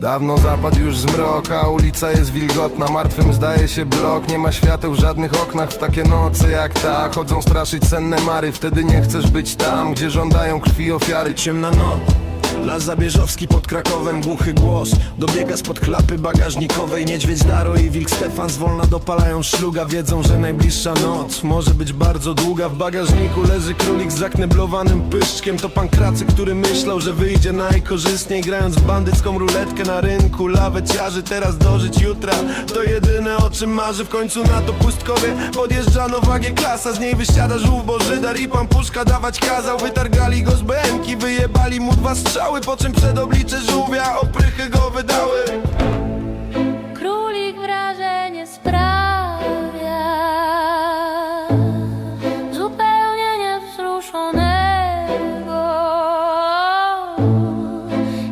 Dawno zapadł już zmrok, a ulica jest wilgotna. Martwym zdaje się blok, nie ma świateł w żadnych oknach. W takie noce jak ta, chodzą straszyć senne mary. Wtedy nie chcesz być tam, gdzie żądają krwi ofiary. Ciemna noc Las Zabierzowski pod Krakowem, głuchy głos. Dobiega spod klapy bagażnikowej Niedźwiedź Daro i Wilk Stefan zwolna dopalają szluga Wiedzą, że najbliższa noc może być bardzo długa. W bagażniku leży królik z zakneblowanym pyszczkiem. To pan Kracy, który myślał, że wyjdzie najkorzystniej Grając w bandycką ruletkę na rynku. Laweciarzy teraz dożyć jutra. To jedyne o czym marzy w końcu na to pustkowie. Podjeżdża nowa G-klasa, z niej wysiada żółw Bożydar I pan Puszka dawać kazał. Wytargali go z BMki, wyjebali mu dwa strzały Po czym przed oblicze żółwia oprychy go wydały. Królik wrażenie sprawia Zupełnie niewzruszonego.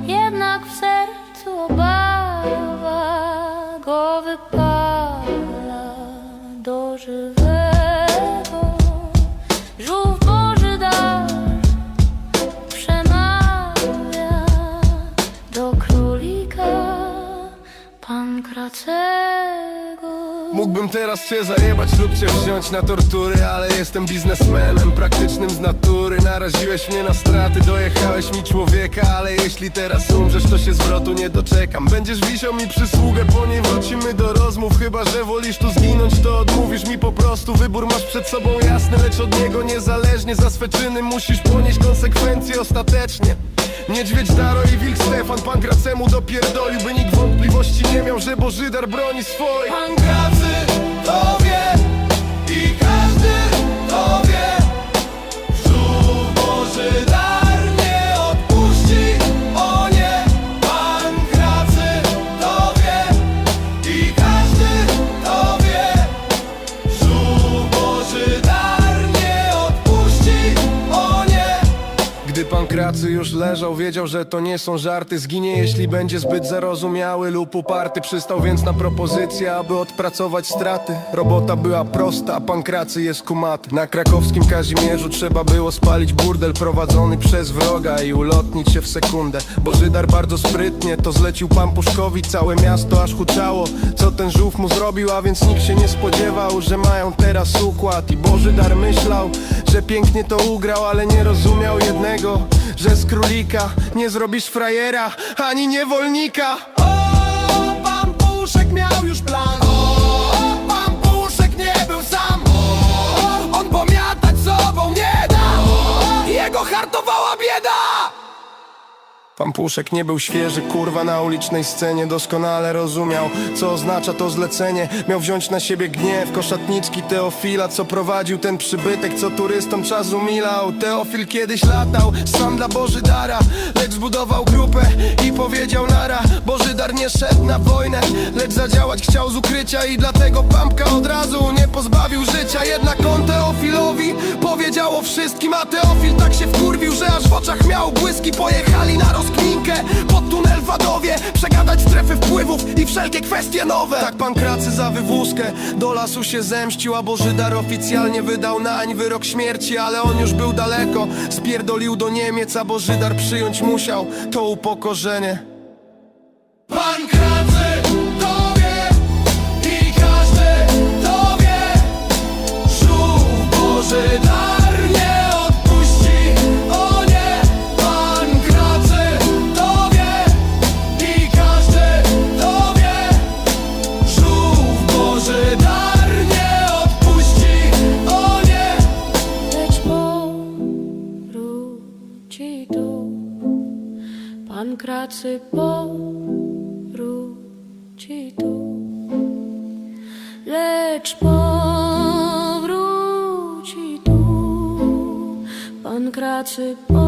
Jednak w sercu obawa Go wypala do żywego. Żółw Mógłbym teraz cię zajebać lub cię wziąć na tortury Ale jestem biznesmenem, praktycznym z natury. Naraziłeś mnie na straty, dojechałeś mi człowieka Ale jeśli teraz umrzesz, to się zwrotu nie doczekam. Będziesz wisiał mi przysługę, po niej wrócimy do rozmów Chyba, że wolisz tu zginąć, to odmówisz mi po prostu. Wybór masz przed sobą jasny, lecz od niego niezależnie. Za swe czyny musisz ponieść konsekwencje ostatecznie Niedźwiedź Daro i Wilk Stefan Pankracemu dopierdolił By nikt wątpliwości nie miał, że Bożydar broni swoich. Pankracy to wie Kracy już leżał, wiedział, że to nie są żarty Zginie, jeśli będzie zbyt zarozumiały lub uparty Przystał więc na propozycję, aby odpracować straty. Robota była prosta, a pan Kracy jest kumaty Na krakowskim Kazimierzu trzeba było spalić burdel Prowadzony przez wroga i ulotnić się w sekundę. Bożydar bardzo sprytnie to zlecił pan Puszkowi Całe miasto aż huczało, co ten żółw mu zrobił A więc nikt się nie spodziewał, że mają teraz układ. I Bożydar myślał, że pięknie to ugrał Ale nie rozumiał jednego, że z królika Nie zrobisz frajera, ani niewolnika. O, pan Puszek miał już plan. O, pan Puszek nie był sam. O, on pomiatać sobą nie dał Jego hartowała bieda Pan Puszek nie był świeży, kurwa na ulicznej scenie. Doskonale rozumiał, co oznacza to zlecenie. Miał wziąć na siebie gniew koszatnicki Teofila Co prowadził ten przybytek, co turystom czas umilał Teofil kiedyś latał, sam dla Bożydara Lecz zbudował grupę i powiedział nara Bożydar nie szedł na wojnę, lecz zadziałać chciał z ukrycia I dlatego Pampka od razu nie pozbawił życia. Jednak on Teofilowi powiedział o wszystkim A Teofil tak się wkurwił, że aż w oczach miał błyski Pojechali na rozkminkę. Pod tunel w Adowie Przegadać strefy wpływów i wszelkie kwestie nowe. Tak pan Kracy za wywózkę do lasu się zemścił A Bożydar oficjalnie wydał nań wyrok śmierci Ale on już był daleko, spierdolił do Niemiec A Bożydar przyjąć musiał to upokorzenie. Pan Kracy Kracy powróci tu, lecz powróci tu. Pan Kracy powróci